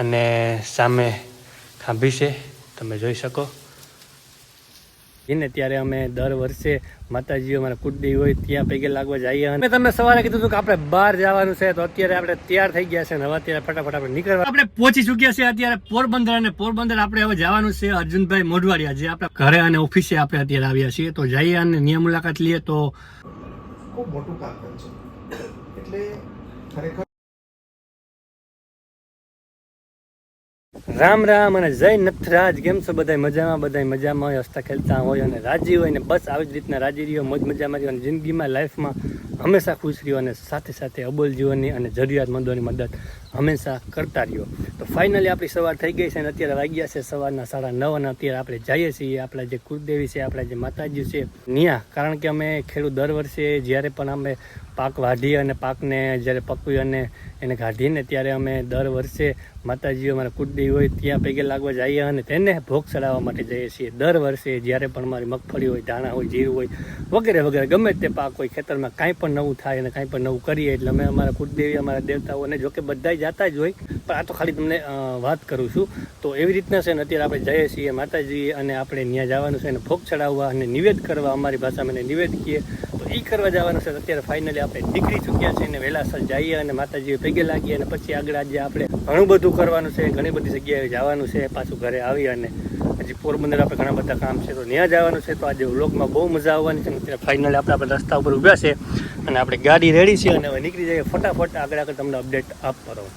અને સામે ખાંભી છે. તમે જોઈ શકો. એને ત્યારે અમે દર વર્ષે માતાજીઓ અમારા કુટદેવી હોય ત્યાં પૈકી લાગવા જઈએ અને તમે સવારે કીધું હતું કે આપણે બહાર જવાનું છે, તો અત્યારે આપણે તૈયાર થઈ ગયા છે અને હવે અત્યારે ફટાફટ આપણે નીકળવા આપણે પહોંચી ચૂક્યા છે અત્યારે પોરબંદર અને પોરબંદર આપણે હવે જવાનું છે અર્જુનભાઈ મોઢવાડિયા, જે આપણા ઘરે અને ઓફિસે આપણે અત્યારે આવ્યા છીએ. તો જઈએ અને નિયમ મુલાકાત લઈએ તો ખૂબ મોટું કામ છે. એટલે ખરેખર રામ રામ અને જય નથરાજ કેમ છો બધા મજામાં બધા મજામાં હોય, હસતા ખેલતા હોય અને રાજી હોય ને બસ આવી જ રીતના રાજી રહ્યો, મોજ મજામાં રહ્યો અને જિંદગીમાં લાઈફમાં હંમેશા ખુશ રહ્યો અને સાથે સાથે અબોલ જીવનની અને જરૂરિયાતમંદોની મદદ હંમેશા કરતા રહ્યો. તો ફાઇનલી આપણી સવાર થઈ ગઈ છે અને અત્યારે વાગ્યા છે સવારના સાડા નવ અને અત્યારે આપણે જઈએ છીએ. આપણા જે કુળદેવી છે, આપણા જે માતાજી છે, નિયા. કારણ કે અમે ખેડૂત દર વર્ષે જ્યારે પણ અમે પાક વાઢી અને પાકને જ્યારે પકવી અને એને કાઢીને ત્યારે અમે દર વર્ષે માતાજીઓ અમારા કુટદેવી હોય ત્યાં પૈકી લાગવા જઈએ અને તેને ભોગ ચડાવવા માટે જઈએ છીએ. દર વર્ષે જ્યારે પણ મારી મગફળી હોય, ધાણા હોય, જીરું હોય, વગેરે વગેરે ગમે તે પાક હોય, ખેતરમાં કાંઈ પણ નવું થાય અને કાંઈ પણ નવું કરીએ એટલે અમે અમારા કુટદેવી અમારા દેવતાઓને જોકે બધા જતા જ હોય, પણ આ તો ખાલી તમને વાત કરું છું. તો એવી રીતના છે ને અત્યારે આપણે જઈએ છીએ માતાજી અને આપણે ત્યાં જવાનું છે અને ભોગ ચડાવવા અને નિવેદ કરવા. અમારી ભાષામાં એને નિવેદ કહીએ. તો એ કરવા જવાનું છે અત્યારે ફાઇનલી આપણે નીકળી ચૂક્યા છે અને વહેલાસર જઈએ અને માતાજીએ ભેગે લાગીએ અને પછી આગળ આજે આપણે ઘણું બધું કરવાનું છે, ઘણી બધી જગ્યાએ જવાનું છે, પાછું ઘરે આવી અને હજી પોરબંદર આપણે ઘણા બધા કામ છે, તો ત્યાં જવાનું છે, તો આજે વ્લોગમાં બહુ મજા આવવાની છે અત્યારે ફાઇનલી આપણે આપણે રસ્તા ઉપર ઊભા છે અને આપણે ગાડી રેડી છે અને હવે નીકળી જઈએ ફટાફટ. આગળ આગળ તમને અપડેટ આપવા રહું.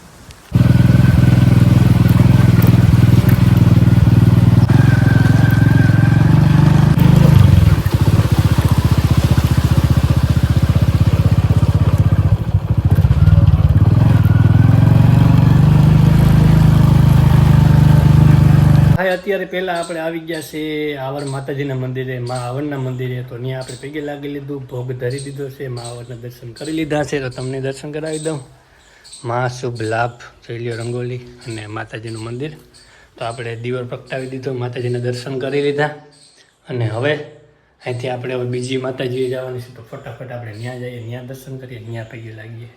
અત્યારે પહેલા આપણે આવી ગયા છે આવર માતાજીના મંદિરે, મા આવરના મંદિરે. તો ત્યાં આપણે પગે લાગી લીધું, ભોગ ધરી દીધો છે, મા આવરના દર્શન કરી લીધા છે. તો તમને દર્શન કરાવી દઉં. મા શુભ લાભ જોઈ લ્યો રંગોલી અને માતાજીનું મંદિર. તો આપણે દીવર પ્રગટાવી દીધો, માતાજીના દર્શન કરી લીધા. અને હવે અહીંથી આપણે હવે બીજી માતાજીએ જવાની છે, તો ફટાફટ આપણે ત્યાં જઈએ ત્યાં દર્શન કરીએ ત્યાં પૈકી લાગીએ.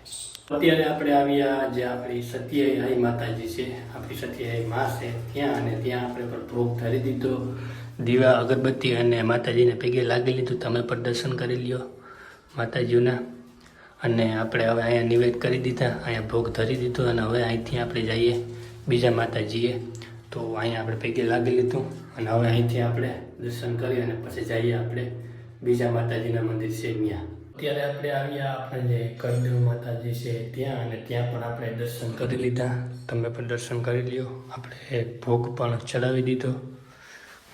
અત્યારે આપણે આવ્યા જે આપણી સત્યાઈ માતાજી છે, આપણી સત્યાઈ મા છે, ત્યાં અને ત્યાં આપણે પણ ભોગ ધરી દીધો. દીવા, અગરબત્તી અને માતાજીને પૈકી લાગી લીધું. તમે પણ દર્શન કરી લ્યો માતાજીના અને આપણે હવે અહીંયા નિવેદ કરી દીધા, અહીંયા ભોગ ધરી દીધો અને હવે અહીંથી આપણે જઈએ બીજા માતાજીએ. તો અહીંયા આપણે પૈકી લાગી લીધું અને હવે અહીંથી આપણે દર્શન કરી અને પછી જઈએ આપણે બીજા માતાજીના મંદિર છે ત્યાં. અત્યારે આપણે આવ્યા આપણે જે કરદેવ માતાજી છે ત્યાં અને ત્યાં પણ આપણે દર્શન કરી લીધા. તમે પણ દર્શન કરી લ્યો. આપણે ભોગ પણ ચડાવી દીધો.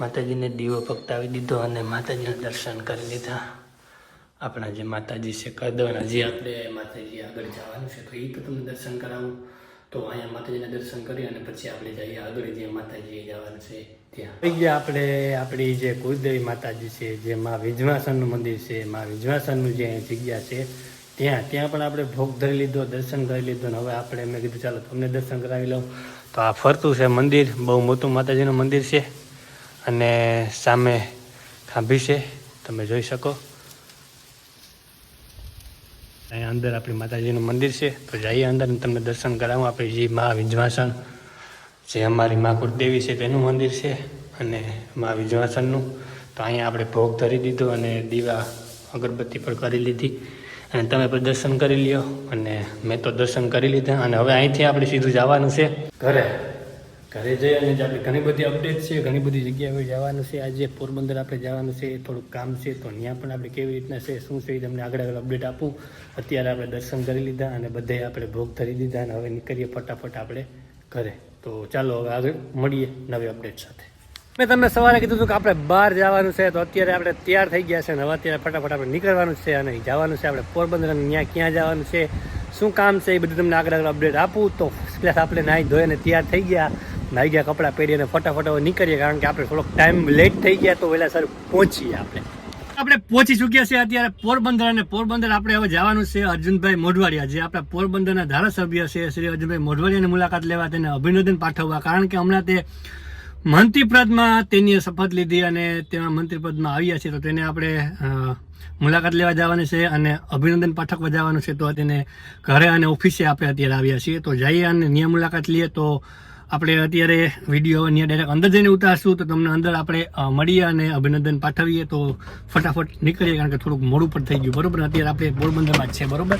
માતાજીને દીવો પકટાવી દીધો અને માતાજીના દર્શન કરી લીધા. આપણા જે માતાજી છે કરદેવના જે આપણે માતાજી આગળ જવાનું છે તો એ તો તમને દર્શન કરાવું. તો અહીંયા માતાજીના દર્શન કરી અને પછી આપણે જઈએ આગળ જે માતાજી જવાનું છે ત્યાં. ગયા આપણે, આપણી જે કુળદેવી માતાજી છે, જે મા વિજવાસનનું મંદિર છે, મા વિજવાસનનું જે જગ્યા છે, ત્યાં ત્યાં પણ આપણે ભોગ ધરી લીધો, દર્શન કરી લીધો અને હવે આપણે મેં કીધું, ચાલો તમને દર્શન કરાવી લઉં. તો આ ફરતું છે મંદિર, બહુ મોટું માતાજીનું મંદિર છે અને સામે ખાંભી છે, તમે જોઈ શકો. અહીંયા અંદર આપણી માતાજીનું મંદિર છે. તો જઈએ અંદર તમને દર્શન કરાવું. આપણી જે મા વિજવાસન જે અમારી મા કુળદેવી છે તેનું મંદિર છે અને મા વિજવાસનનું તો અહીંયા આપણે ભોગ ધરી દીધો અને દીવા અગરબત્તી પણ કરી લીધી. અને તમે પણ દર્શન કરી લ્યો અને મેં તો દર્શન કરી લીધા. અને હવે અહીંથી આપણે સીધું જવાનું છે ઘરે. ઘરે જઈ અને આપણે ઘણી બધી અપડેટ છે, ઘણી બધી જગ્યાએ જવાનું છે. આજે પોરબંદર આપણે જવાનું છે, થોડુંક કામ છે, તો ત્યાં પણ આપણે કેવી રીતના છે, શું છે એ તમને આગળ આગળ અપડેટ આપું. અત્યારે આપણે દર્શન કરી લીધા અને બધે આપણે ભોગ ધરી દીધા અને હવે નીકળીએ ફટાફટ આપણે ઘરે. તો ચાલો હવે આગળ મળીએ નવી અપડેટ સાથે. મેં તમને સવારે કીધું હતું કે આપણે બહાર જવાનું છે, તો અત્યારે આપણે તૈયાર થઈ ગયા છે અને હવે અત્યારે ફટાફટ આપણે નીકળવાનું છે અને જવાનું છે આપણે પોરબંદર અને ત્યાં ક્યાં જવાનું છે, શું કામ છે એ બધું તમને આગળ આગળ અપડેટ આપું. તો આપણે નાહી ધોઈને તૈયાર થઈ ગયા. નાહી ગયા કપડાં પહેરીને ફટાફટ નીકળીએ, કારણ કે આપણે થોડોક ટાઈમ લેટ થઈ ગયા તો વહેલા સર પહોંચીએ આપણે. આપણે પહોંચી ચૂક્યા છે અત્યારે પોરબંદર અને પોરબંદર આપણે હવે જવાનું છે અર્જુનભાઈ મોઢવાડિયા, જે આપણા પોરબંદરના ધારાસભ્ય છે શ્રી અર્જુનભાઈ મોઢવાડિયાની મુલાકાત લેવા તેને અભિનંદન પાઠવવા, કારણ કે હમણાં તે મંત્રીપદમાં તેની શપથ લીધી અને તેમાં મંત્રીપદમાં આવ્યા છે, તો તેને આપણે મુલાકાત લેવા જવાની છે અને અભિનંદન પાઠકવા જવાનું છે, તો તેને ઘરે અને ઓફિસે આપણે અત્યારે આવ્યા છીએ. તો જઈએ અને ન્યા મુલાકાત લઈએ તો આપણે અત્યારે વીડિયો અહીંયા ડાયરેક્ટ અંદર જઈને ઉતારશું. તો તમને અંદર આપણે મળીએ અને અભિનંદન પાઠવીએ. તો ફટાફટ નીકળીએ કારણ કે થોડુંક મોડું પણ થઈ ગયું. બરોબર? અત્યારે આપણે પોરબંદરમાં જ છે, બરાબર?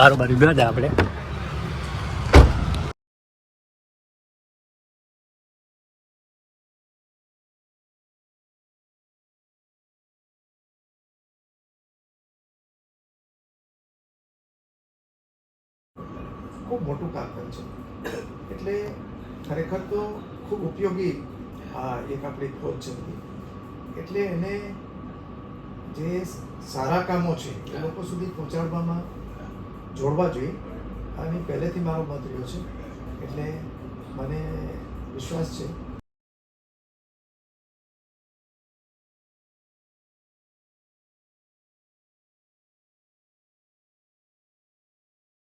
બારોબાર ગયા હતા આપણે. ખૂબ મોટું કામકાજ છે. એટલે ખરેખર તો ખૂબ ઉપયોગી આ એક આપણી ફોજ છે. એટલે એને જે સારા કામો છે, એ લોકો સુધી પહોંચાડવામાં જોડવા જોઈએ અને પહેલેથી મારો મત રહ્યો છે એટલે મને વિશ્વાસ છે